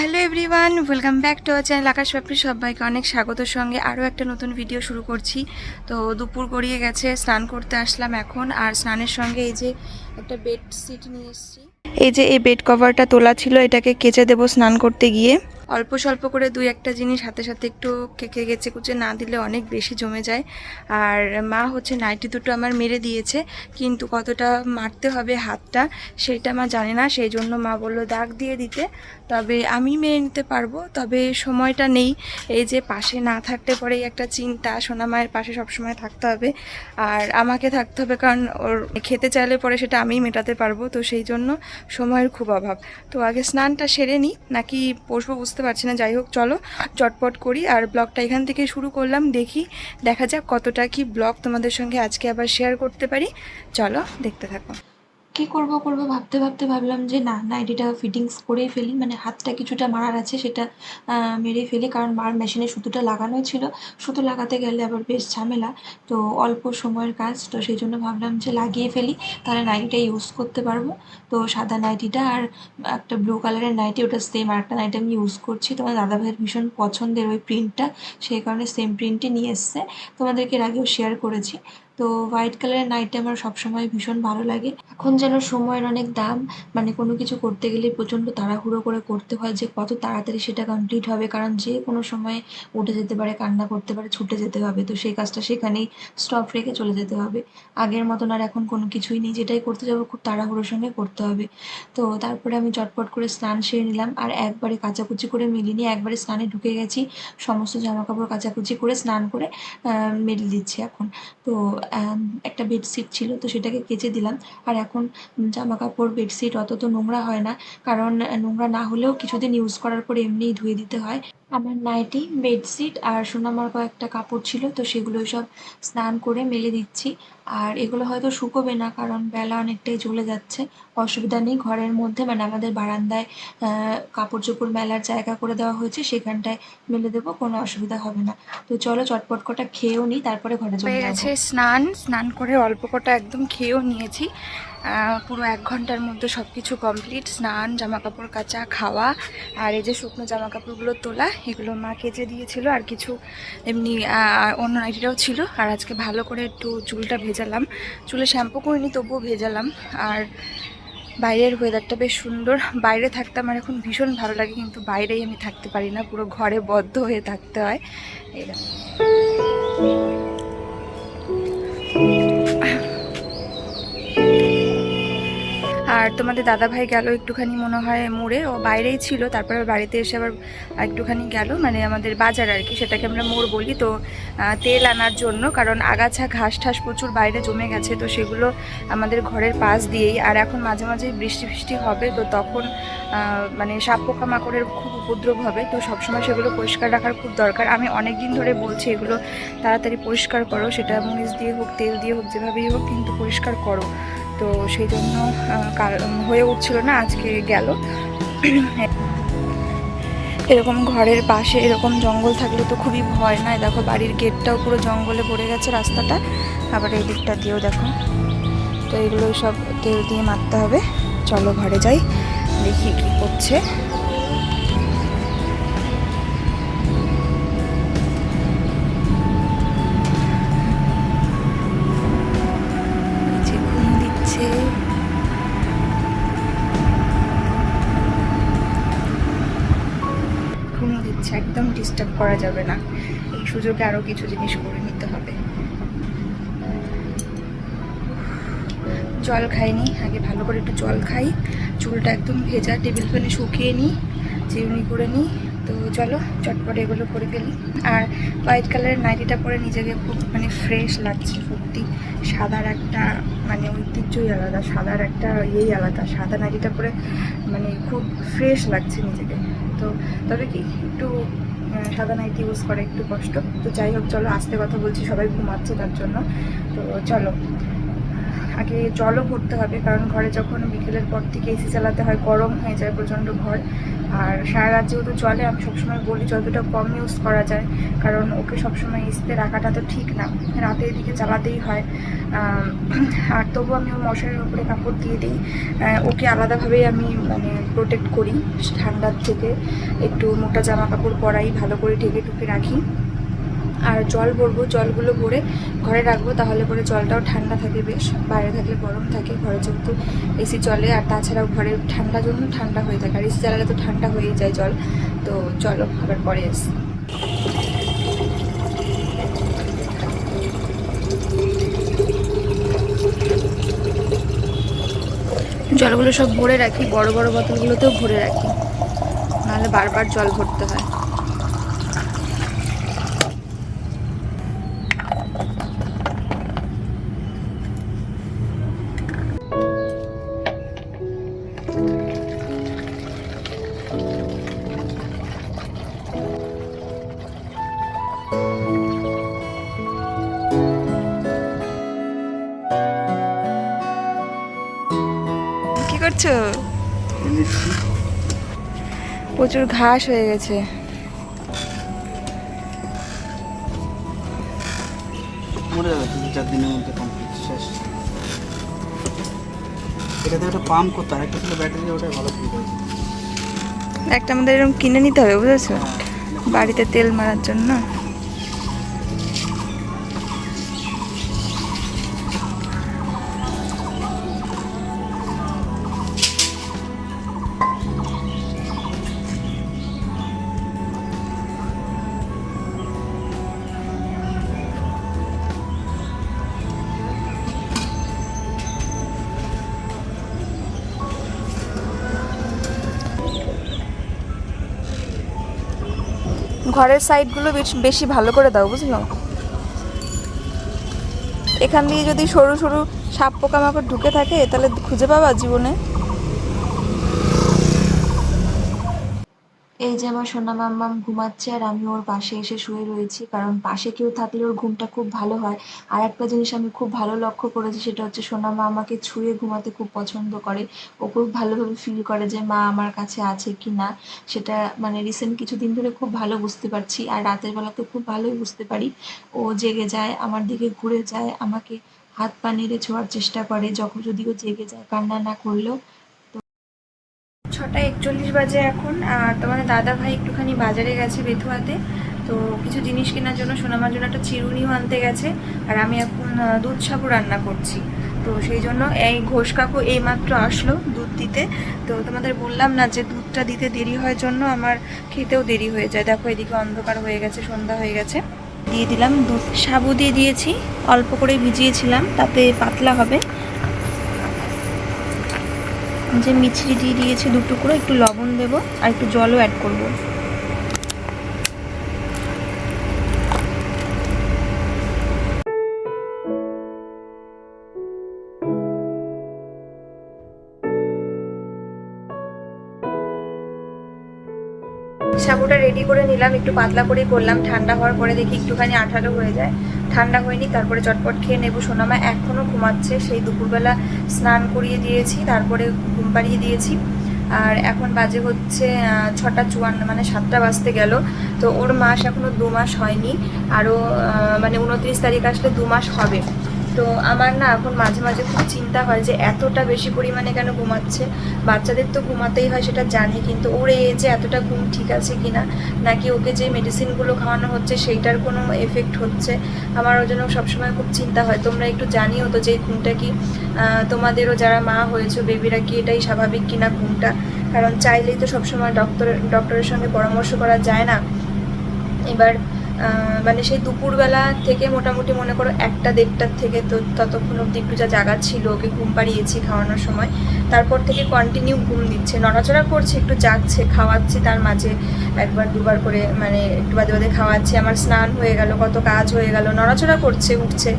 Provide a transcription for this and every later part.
Hello everyone welcome back to our channel আকাশ ব্যাপী সবাইকে অনেক স্বাগতর সঙ্গে আরও একটা নতুন ভিডিও শুরু করছি। তো দুপুর গড়িয়ে গেছে, স্নান করতে আসলাম এখন। আর স্নানের সঙ্গে এই যে একটা বেড সিট নিয়ে এসেছি। এই যে এই বেড কভারটা তোলা ছিল, এটাকে কেচে দেবো স্নান করতে গিয়ে। অল্প স্বল্প করে দুই একটা জিনিস হাতে সাথে একটু কেকে গেছে কুচে না দিলে অনেক বেশি জমে যায়। আর মা হচ্ছে নাইটি দুটো আমার মেরে দিয়েছে, কিন্তু কতটা মারতে হবে হাতটা সেটা মা জানে না সেই জন্য মা বলল, দাগ দিয়ে দিতে, তবে আমি মেরে নিতে পারব। তবে সময়টা নেই, এই যে পাশে না থাকতে পরেই একটা চিন্তা, সোনা মায়ের পাশে সবসময় থাকতে হবে, আর আমাকে থাকতে হবে, কারণ ওর খেতে চাইলে পরে সেটা আমিই মেটাতে পারব, তো সেই জন্য সময়ের খুব অভাব। তো আগে স্নানটা সেরে নিই নাকি বসবো বুঝতে পারছি না। যাই হোক, চলো চটপট করি। আর ব্লগটা এখান থেকে শুরু করলাম। দেখি, দেখা যাক কতটা কি ব্লগ তোমাদের সঙ্গে আজকে আবার শেয়ার করতে পারি। চলো, দেখতে থাকো। কি করব করব ভাবতে ভাবতে ভাবলাম যে না নাইটিটা ফিটিংস করেই ফেলি। মানে হাতটা কিছুটা মারার আছে, সেটা মেরে ফেলি। কারণ মার মেশিনে সুতোটা লাগানোই ছিল। সুতো লাগাতে গেলে আবার বেশ ঝামেলা। তো অল্প সময়ের কাজ, তো সেই জন্য ভাবলাম যে লাগিয়ে ফেলি। তাহলে নাইটিটা ইউজ করতে পারব। তো সাদা নাইটিটা আর একটা ব্লু কালারের নাইটি ওটা সেম আর একটা নাইটি আমি ইউজ করছি। তোমার দাদা ভাইয়ের ভীষণ পছন্দের ওই প্রিন্টটা সেই কারণে সেম প্রিন্টই নিয়ে এসছে। তোমাদেরকে এর আগেও শেয়ার করেছি। তো হোয়াইট কালারের নাইটি আমার সবসময় ভীষণ ভালো লাগে। এখন যেন সময়ের অনেক দাম মানে কোনো কিছু করতে গেলে প্রচণ্ড তাড়াহুড়ো করে করতে হয় যে কত তাড়াতাড়ি সেটা কমপ্লিট হবে, কারণ যে কোনো সময় উঠে যেতে পারে, কান্না করতে পারে, ছুটে যেতে হবে। তো সেই কাজটা সেখানেই স্টপ রেখে চলে যেতে হবে। আগের মতন আর এখন কোনো কিছুই নেই, যেটাই করতে যাব খুব তাড়াহুড়োর সঙ্গে করতে হবে। তো তারপরে আমি চটপট করে স্নান সেরে নিলাম আর একবারে কাচাকুচি করে মিলিয়ে নিয়ে একবারে স্নানে ঢুকে গেছি। সমস্ত জামা কাপড় কাচাকুচি করে স্নান করে মেলে দিচ্ছি এখন। তো একটা বেডশিট ছিল, তো সেটাকে কেচে দিলাম। আর এখন জামা কাপড় বেডশিট অত তো নোংরা হয় না, কারণ নোংরা না হলেও কিছুদিন ইউজ করার পর এমনিই ধুয়ে দিতে হয়। আমার নাইটি বেডশিট আর সোনামার কয়েকটা কাপড় ছিল তো সেগুলো সব স্নান করে মেলে দিচ্ছি। আর এগুলো হয়তো শুকোবে না কারণ বেলা অনেকটাই চলে যাচ্ছে। অসুবিধা নেই ঘরের মধ্যে মানে আমাদের বারান্দায় আহ, কাপড় চোপড় মেলার জায়গা করে দেওয়া হয়েছে সেখানটায় মেলে দেবো কোনো অসুবিধা হবে না। তো চলো চটপট কটা খেয়েও নিই তারপরে ঘরে চলে গেছে স্নান স্নান করে অল্প কটা একদম খেয়েও নিয়েছি। পুরো এক ঘণ্টার মধ্যে সব কিছু কমপ্লিট স্নান জামা কাপড় কাচা, খাওয়া, আর এই যে শুকনো জামা কাপড়গুলো তোলা, এগুলো মা কেচে দিয়েছিল, আর কিছু এমনি অন্য নাইটিটাও ছিল। আর আজকে ভালো করে একটু চুলটা ভেজালাম। চুলে শ্যাম্পু করিনি, তবুও ভেজালাম। আর বাইরের ওয়েদারটা বেশ সুন্দর। বাইরে থাকতে আমার এখন ভীষণ ভালো লাগে, কিন্তু বাইরেই আমি থাকতে পারি না। পুরো ঘরে বদ্ধ হয়ে থাকতে হয়। এরকম আর তোমাদের দাদা ভাই গেল একটুখানি মনে হয় মোড়ে, ও বাইরেই ছিল, তারপরে বাড়িতে এসে আবার একটুখানি গেল মানে আমাদের বাজার আর কি, সেটাকে আমরা মোড় বলি। তো তেল আনার জন্য, কারণ আগাছা, ঘাস ঠাস প্রচুর বাইরে জমে গেছে, তো সেগুলো আমাদের ঘরের পাশ দিয়েই, আর এখন মাঝে মাঝে বৃষ্টি ফৃষ্টি হবে, তো তখন মানে সাপ পোকামাকড়ের খুব উপদ্রব হবে, তো সবসময় সেগুলো পরিষ্কার রাখার খুব দরকার। আমি অনেক দিন ধরে বলছি, এগুলো তাড়াতাড়ি পরিষ্কার করো, সেটা মরিচ দিয়ে হোক, তেল দিয়ে হোক, যেভাবেই হোক, কিন্তু পরিষ্কার করো। তো সেই জন্য কাল- হয়ে উঠছিল না, আজকে গেল। এরকম ঘরের পাশে এরকম জঙ্গল থাকলে তো খুবই ভয় নয় দেখো বাড়ির গেটটাও পুরো জঙ্গলে ভরে গেছে রাস্তাটা। আবার এই দিকটা দিয়েও দেখো। তো এগুলো সব তেল দিয়ে মারতে হবে। চলো ঘরে যাই, দেখি কী করছে। ডিস্টার্ব করা যাবে না। এই সুযোগে আরও কিছু জিনিস করে নিতে হবে। জল খাইনি, আগে ভালো করে একটু জল খাই। চুলটা একদম ভেজা, টেবিল ফ্যানে শুকিয়ে নিই চিরুনি করে নিই তো চলো, চটপট এগুলো করে ফেলি। আর হোয়াইট কালারের নাইটিটা পরে নিজেকে খুব মানে ফ্রেশ লাগছে সত্যি। সাদার একটা মানে ঐতিহ্যই আলাদা, সাদার একটা ইয়েই আলাদা। সাদা নাইটিটা পরে মানে খুব ফ্রেশ লাগছে নিজেকে। তো তবে কি, একটু সাদা নাইটি ইউজ করা একটু কষ্ট। তো যাই হোক, চলো আসতে কথা বলছি, সবাই ঘুমাচ্ছে তার জন্য। তো চলো। আগে জলও ভরতে হবে, কারণ ঘরে যখন বিকেলের পর থেকে এসি চালাতে হয়, গরম হয়ে যায় প্রচণ্ড ঘর আর সারা রাত যেহেতু চলে, আমি সবসময় বলি যতটা কম ইউজ করা যায়, কারণ ওকে সবসময় ইস্তে রাখাটা তো ঠিক না। রাতে এদিকে চালাতেই হয়। আর তবু আমি ওর মশারির উপরে কাপড় দিয়ে দিই। ওকে আলাদাভাবেই আমি মানে প্রোটেক্ট করি ঠান্ডার থেকে। একটু মোটা জামা কাপড় পরাই, ভালো করে ঢেকে টুকে রাখি। আর জল ভরবো, জলগুলো ভরে ঘরে রাখব, তাহলে পরে জলটাও ঠান্ডা থাকে বেশ। বাইরে থাকলে গরম থাকে ঘরে যেহেতু এসি চলে, আর তাছাড়াও ঘরে ঠান্ডা জন্য ঠান্ডা হয়ে থাকে। আর এসি চালালে তো ঠান্ডা হয়েই যায় জল। তো চলো, আবার পরে আসি। জলগুলো সব ভরে রাখি, বড় বড় বোতলগুলোতেও ভরে রাখি। নাহলে বারবার জল ভরতে হয়। করছ? প্রচুর ঘাস হয়ে গেছে। মরে যাবে তিন চার দিনের মধ্যে কমপ্লিট শেষ। এটাতে একটা পাম্প করতে হয় একটা ছিল ব্যাটারি ওটা ভালো একটা আমাদের এরকম কিনে নিতে হবে বুঝেছ? বাড়িতে তেল মারার জন্য। ঘরের সাইডগুলো বেশ, বেশি ভালো করে দাও, বুঝলো? এখান দিয়ে যদি সরু সরু সাপ পোকামাকড় ঢুকে থাকে, তাহলে খুঁজে পাবা জীবনে? এই যে আমার সোনা মাম্মাম ঘুমাচ্ছে আর আমি ওর পাশে এসে শুয়ে রয়েছি, কারণ পাশে কেউ থাকলে ওর ঘুমটা খুব ভালো হয়। আর একটা জিনিস আমি খুব ভালো লক্ষ্য করেছি সেটা হচ্ছে সোনা মা আমাকে ছুঁয়ে ঘুমাতে খুব পছন্দ করে। ও খুব ভালোভাবে ফিল করে যে মা আমার কাছে আছে কি না। সেটা মানে রিসেন্ট কিছুদিন ধরে খুব ভালো বুঝতে পারছি আর রাতের বেলাতে খুব ভালোই বুঝতে পারি। ও জেগে যায়, আমার দিকে ঘুরে যায়, আমাকে হাত পা নেড়ে ছোঁয়ার চেষ্টা করে, যখন যদিও জেগে যায় কান্না না করলেও ছটা একচল্লিশ বাজে এখন, আর তোমাদের দাদা ভাই একটুখানি বাজারে গেছে বেথুয়াতে, তো কিছু জিনিস কেনার জন্য সোনামার জন্য একটা চিরুনিও আনতে গেছে, আর আমি এখন দুধ সাবু রান্না করছি। তো সেই জন্য এই ঘোষ কাকু এইমাত্র আসলো দুধ দিতে। তো তোমাদের বললাম না যে দুধটা দিতে দেরি হয় জন্য, আমার খেতেও দেরি হয়ে যায়। দেখো এদিকে অন্ধকার হয়ে গেছে, সন্ধ্যা হয়ে গেছে। দিয়ে দিলাম দুধ। সাবু দিয়ে দিয়েছি, অল্প করে ভিজিয়েছিলাম, তাতে পাতলা হবে। যে মিছরি দিয়ে দিয়েছি দু টুকরো একটু লবণ দেবো আর একটু জলও অ্যাড করব। রেডি করে নিলাম, একটু পাতলা করেই করলাম। ঠান্ডা হওয়ার পরে দেখি একটুখানি আঠালো হয়ে যায়। ঠান্ডা হয়নি, তারপরে চটপট খেয়ে নেব। সোনামা এখনও ঘুমাচ্ছে, সেই দুপুরবেলা স্নান করিয়ে দিয়েছি, তারপরে ঘুম পাড়িয়ে দিয়েছি। আর এখন বাজে হচ্ছে ছটা চুয়ান্ন মানে সাতটা বাজতে গেল। তো ওর মাস এখনও দু মাস হয়নি। আরও মানে উনত্রিশ তারিখ আসলে দু মাস হবে। তো আমার না এখন মাঝে মাঝে খুব চিন্তা হয় যে এতটা বেশি পরিমাণে কেন ঘুমাচ্ছে? বাচ্চাদের তো ঘুমাতেই হয় সেটা জানি, কিন্তু ওর এই এজে এতটা ঘুম ঠিক আছে কি না নাকি ওকে যে মেডিসিনগুলো খাওয়ানো হচ্ছে সেইটার কোনো এফেক্ট হচ্ছে? আমার ওই জন্য সবসময় খুব চিন্তা হয়। তোমরা একটু জানিও তো যে ঘুমটা কি তোমাদেরও যারা মা হয়েছে, বেবিরা কি এটাই স্বাভাবিক কিনা ঘুমটা? কারণ চাইলেই তো সবসময় ডক্টর ডক্টরের সঙ্গে পরামর্শ করা যায় না। এবার মানে সেই দুপুরবেলা থেকে মোটামুটি মনে করো একটা দেড়টার থেকে তো ততক্ষণ অব্দি একটু যা জাগা ছিল, ওকে ঘুম পাড়িয়েছি খাওয়ানোর সময়। তারপর থেকে কন্টিনিউ ঘুম দিচ্ছে, নড়াচড়া করছে, একটু জাগছে, খাওয়াচ্ছি, তার মাঝে একবার দুবার করে মানে একটু বাদে বাদে খাওয়াচ্ছি। আমার স্নান হয়ে গেল, কত কাজ হয়ে গেল, নড়াচড়া করছে, উঠছে।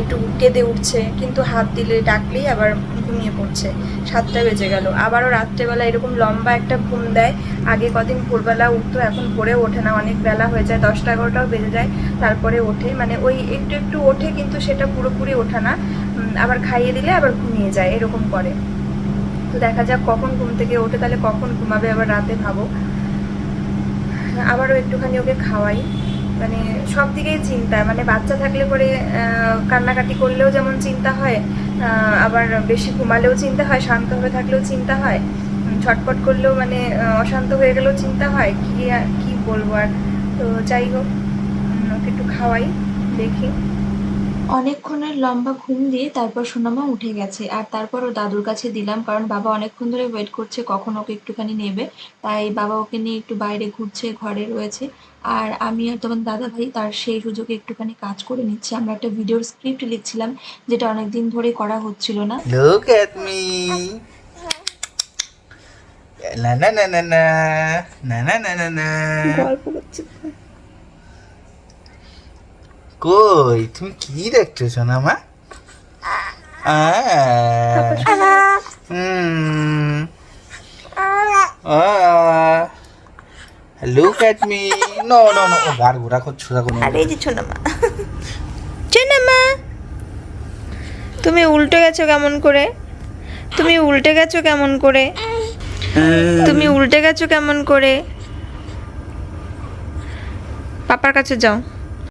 একটু কেঁদে উঠছে, কিন্তু হাত দিলে ডাকলেই আবার ঘুমিয়ে পড়ছে। সাতটা বেজে গেল। আবারও রাত্রেবেলা এরকম লম্বা একটা ঘুম দেয়। আগে কদিন ভোরবেলা উঠতো, এখন ভোরে ওঠে না। অনেক বেলা হয়ে যায়, দশটা এগারোটাও বেজে যায়, তারপরে ওঠে। মানে ওই একটু একটু ওঠে, কিন্তু সেটা পুরোপুরি ওঠে না। আবার খাইয়ে দিলে আবার ঘুমিয়ে যায়, এরকম করে। তো দেখা যাক কখন ঘুম থেকে ওঠে, তাহলে কখন ঘুমাবে, আবার রাতে ভাবো। আবারও একটুখানি ওকে খাওয়াই। মানে সব দিকেই চিন্তা। মানে বাচ্চা থাকলে পরে কান্নাকাটি করলেও যেমন চিন্তা হয় আবার বেশি ঘুমালেও চিন্তা হয়, শান্তভাবে থাকলেও চিন্তা হয় ছটপট করলেও মানে অশান্ত হয়ে গেলেও চিন্তা হয়, কি কি বলব আর। তো যাই হোক ওকে একটু খাওয়াই, দেখি। অনেকক্ষণের লম্বা ঘুম দিয়ে তারপর সোনামা উঠে গেছে। আর তারপর ও দাদুর কাছে দিলাম কারণ বাবা অনেকক্ষণ ধরে ওয়েট করছে কখন ওকে একটুখানি নেবে। তাই বাবা ওকে নিয়ে একটু বাইরে ঘুরছে ঘরে রয়েছে। আর আমি আর তখন দাদা ভাই তার সেই সুযোগে একটুখানি কাজ করে নিচ্ছি। আমরা একটা ভিডিওর স্ক্রিপ্ট লিখছিলাম যেটা অনেকদিন ধরে করা হচ্ছিল না। Look at me. না না না না না না না na na. গল্প করছে। কই? তুমি কি দেখছ সোনামা look at me no no no গার ঘোরা করছ দেখো আরে যে ছোনামা ছোনামা তুমি উল্টে গেছো কেমন করে? তুমি উল্টে গেছো কেমন করে? তুমি উল্টে গেছো কেমন করে? পাপার কাছে যাও।